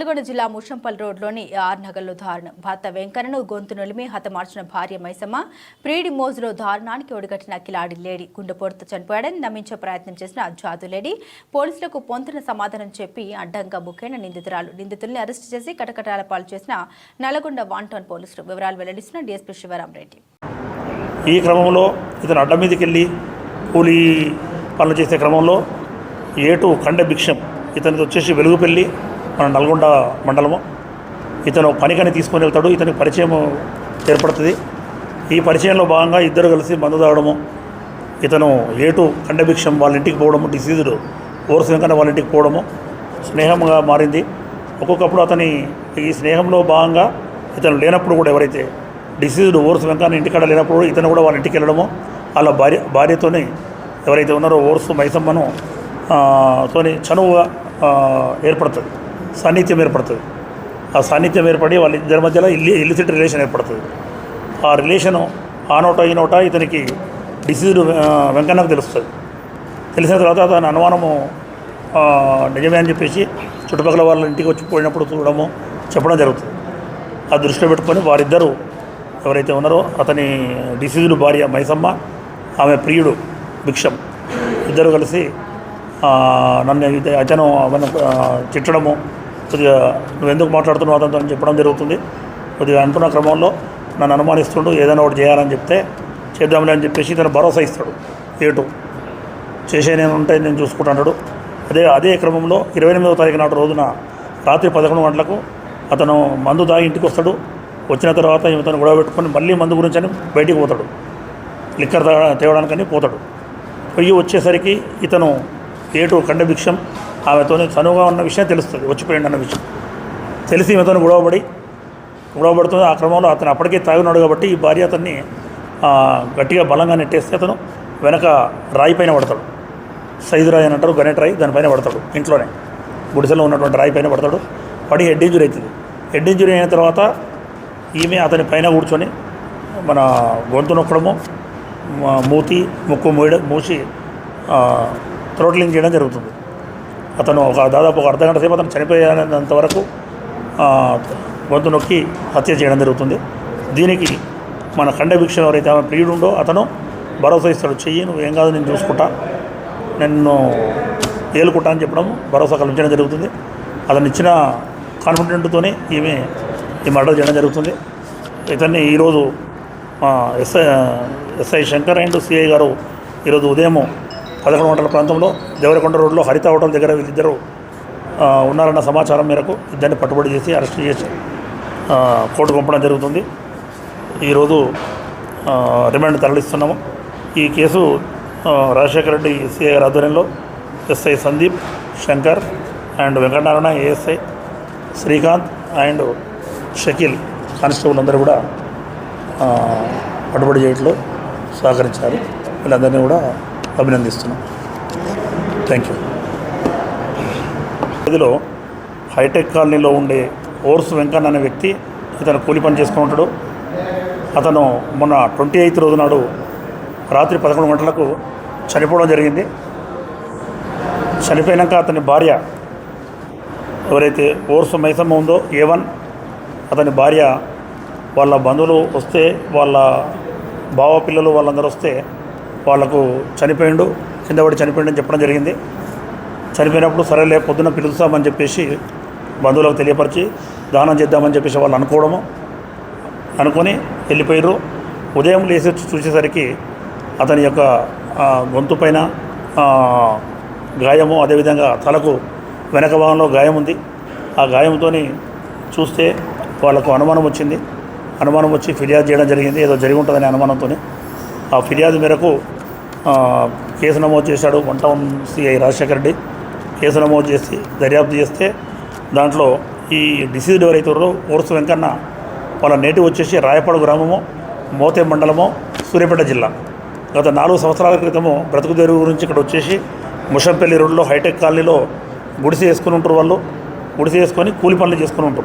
నల్గొండ జిల్లా ముషంపల్ రోడ్లోని ఆర్ నగర్లో దారుణం. భర్త వెంకన్నను గొంతు నులిమి హతమార్చిన భార్య మైసమ్మ ప్రీడి మోజులో దారుణానికి ఒడిగట్టిన కిలాడి లేడీ. గుండెపోటుతో చనిపోయాడని నమ్మించే ప్రయత్నం చేసిన జాదు లేడీ. పోలీసులకు పొంతున సమాధానం చెప్పి అడ్డంగా బుక్కైన నిందితురాలు. నిందితుల్ని అరెస్టు చేసి కటకటాల పాలు చేసిన నల్గొండ వాన్ టౌన్ పోలీసులు. వివరాలు వెల్లడిస్తున్న డీఎస్పీ శివరాం రెడ్డి. ఈ క్రమంలో ఇతను అడ్డ మీదకి వెళ్ళి కూలీ పనులు చేసే క్రమంలో ఏటు కండ భిక్షం ఇతనిది వచ్చేసి వెలుగుపల్లి మన నల్గొండ మండలము. ఇతను పనికని తీసుకొని వెళ్తాడు ఇతనికి పరిచయం ఏర్పడుతుంది. ఈ పరిచయంలో భాగంగా ఇద్దరు కలిసి మందు తాగడము. ఇతను ఏటు కండభిక్షం వాళ్ళ ఇంటికి పోవడము డిసీజుడు ఓర్స్ వెంకన్న వాళ్ళ ఇంటికి పోవడము స్నేహంగా మారింది. ఒక్కొక్కప్పుడు అతని ఈ స్నేహంలో భాగంగా ఇతను లేనప్పుడు కూడా ఎవరైతే డిసీజుడు ఓర్స్ వెంకన్న ఇంటికాడ లేనప్పుడు ఇతను కూడా వాళ్ళ ఇంటికి వెళ్ళడము. వాళ్ళ భార్య భార్యతోని ఎవరైతే ఉన్నారో ఓర్సు మైసమ్మను తోని చనువుగా ఏర్పడుతుంది. సాన్నిధ్యం ఏర్పడుతుంది. ఆ సాన్నిధ్యం ఏర్పడి వాళ్ళ ఇద్దరి మధ్యలో ఇల్లి ఇల్లిసిట్ రిలేషన్ ఏర్పడుతుంది. ఆ రిలేషను ఆ నోట ఈ నోట ఇతనికి డిసీజ్ వెంకన్నకు తెలుస్తుంది. తెలిసిన తర్వాత అతను అనుమానము నిజమే అని చెప్పేసి చుట్టుపక్కల వాళ్ళ ఇంటికి వచ్చి పోయినప్పుడు చూడడము చెప్పడం జరుగుతుంది. ఆ దృష్టిలో పెట్టుకొని వారిద్దరూ ఎవరైతే ఉన్నారో అతని డిసీజుడు భార్య మైసమ్మ ఆమె ప్రియుడు భిక్షం ఇద్దరు కలిసి నన్ను అతను అవన్నీ ఆ, తిట్టడము కొద్దిగా నువ్వు ఎందుకు మాట్లాడుతున్నావు అతనితో అని చెప్పడం జరుగుతుంది. కొద్దిగా అనుకున్న క్రమంలో నన్ను అనుమానిస్తుండు ఏదైనా ఒకటి చేయాలని చెప్తే చేద్దాంలే అని చెప్పేసి ఇతను భరోసా ఇస్తాడు. ఏటు? చేసే నేను ఉంటే నేను చూసుకుంటాడు అదే అదే క్రమంలో ఇరవై ఎనిమిదవ తారీఖు నాటి రోజున రాత్రి పదకొండు గంటలకు అతను మందు తాగి ఇంటికి వస్తాడు. వచ్చిన తర్వాత ఇతను గొడవ పెట్టుకొని మళ్ళీ మందు గురించి అని బయటికి పోతాడు. లిక్కర్ తేవడానికని పోతాడు. పొయ్యి వచ్చేసరికి ఇతను ఏటు? కండభిక్షం ఆమెతోని చనువుగా ఉన్న విషయం తెలుస్తుంది వచ్చిపోయింది అన్న విషయం. తెలిసి ఈమెతో గొడవపడి గొడవపడుతుంది ఆ క్రమంలో అతను అప్పటికే తాగినాడు కాబట్టి ఈ భార్య అతన్ని గట్టిగా బలంగా నెట్టేస్తే అతను వెనక రాయి పైన పడతాడు. సైజు రాయి అని అంటారు గణేట్ రాయి దానిపైన పడతాడు ఇంట్లోనే. గుడిసెలో ఉన్నటువంటి రాయి పైన పడతాడు. పడి హెడ్ ఇంజురీ అవుతుంది. హెడ్ ఇంజురీ అయిన తర్వాత ఈమె అతని పైన కూర్చొని మన గొంతు నొక్కడము మూతి ముక్కు మూయడం మూసి థ్రోట్లింగ్ చేయడం జరుగుతుంది. అతను ఒక దాదాపు ఒక అర్ధగంట సేపు అతను చనిపోయేంత వరకు గొంతు నొక్కి హత్య చేయడం జరుగుతుంది. దీనికి మన ఖండభిక్ష ఎవరైతే ఆమె ప్రియుడు అతను భరోసా ఇస్తాడు. చెయ్యి నువ్వు ఏం కాదు నేను చూసుకుంటా. నిన్ను ఏలుకుంటా అని చెప్పడం భరోసా కల్పించడం జరుగుతుంది. అతను ఇచ్చిన కాన్ఫిడెంట్తోనే ఈమె ఈ మర్డర్ చేయడం జరుగుతుంది. ఇతన్ని ఈరోజు SI SI Shankar and CI గారు ఈరోజు ఉదయం పదకొండు గంటల ప్రాంతంలో దేవరకొండ రోడ్లో హరిత హోటల్ దగ్గర వీళ్ళిద్దరూ ఉన్నారన్న సమాచారం మేరకు ఇద్దరిని పట్టుబడి చేసి అరెస్ట్ చేసి కోర్టు పంపడం జరుగుతుంది. ఈరోజు రిమాండ్ తరలిస్తున్నాము. ఈ కేసు రాజశేఖర రెడ్డి సిఐ గారి ఆధ్వర్యంలో SI Sandeep Shankar and Venkatanarayana ASI Srikanth and Shakeel constable అందరూ కూడా పట్టుబడి చేయట్లో సహకరించారు. వీళ్ళందరినీ కూడా అభినందిస్తున్నాం. థ్యాంక్ యూ ఇదిలో హైటెక్ కాలనీలో ఉండే ఓర్స్ వెంకన్న అనే వ్యక్తి ఇతను కూలి పని చేసుకుని ఉంటాడు. అతను మొన్న ట్వంటీ ఎయిత్ రోజు నాడు రాత్రి పదకొండు గంటలకు చనిపోవడం జరిగింది. చనిపోయినాక అతని భార్య ఎవరైతే ఓర్సు మైసమ్మ ఉందో ఏ వన్ అతని భార్య వాళ్ళ బంధువులు వస్తే వాళ్ళ బావ పిల్లలు వాళ్ళందరూ వస్తే వాళ్ళకు చనిపోయిండు కింద పడి చనిపోయిండు అని చెప్పడం జరిగింది. చనిపోయినప్పుడు సరేలే పొద్దున పిలుస్తామని చెప్పేసి బంధువులకు తెలియపరిచి దానం చేద్దామని చెప్పేసి వాళ్ళు అనుకోవడము. అనుకొని వెళ్ళిపోయారు ఉదయం లేచి చూసేసరికి అతని యొక్క గొంతు పైన గాయము అదేవిధంగా తలకు వెనక భాగంలో గాయం ఉంది. ఆ గాయంతో చూస్తే వాళ్ళకు అనుమానం వచ్చింది. అనుమానం వచ్చి ఫిర్యాదు చేయడం జరిగింది. ఏదో జరిగి ఉంటుందనే అనుమానంతో ఆ ఫిర్యాదు మేరకు కేసు నమోదు చేశాడు one town CI Rajasekhara Reddy. Case నమోదు చేసి దర్యాప్తు చేస్తే దాంట్లో ఈ డిసీజ్డ్ ఎవరైతున్నారో ఓర్సు వెంకన్న వాళ్ళ నేటివ్ వచ్చేసి రాయపాడు గ్రామము మోతే మండలము సూర్యాపేట జిల్లా. గత నాలుగు సంవత్సరాల క్రితము బ్రతుకు గురించి ఇక్కడ వచ్చేసి ముషంపల్లి రోడ్లో హైటెక్ కాలనీలో గుడిసె వేసుకుని ఉంటారు వాళ్ళు. గుడిసె వేసుకొని కూలి పనులు చేసుకుని ఉంటారు.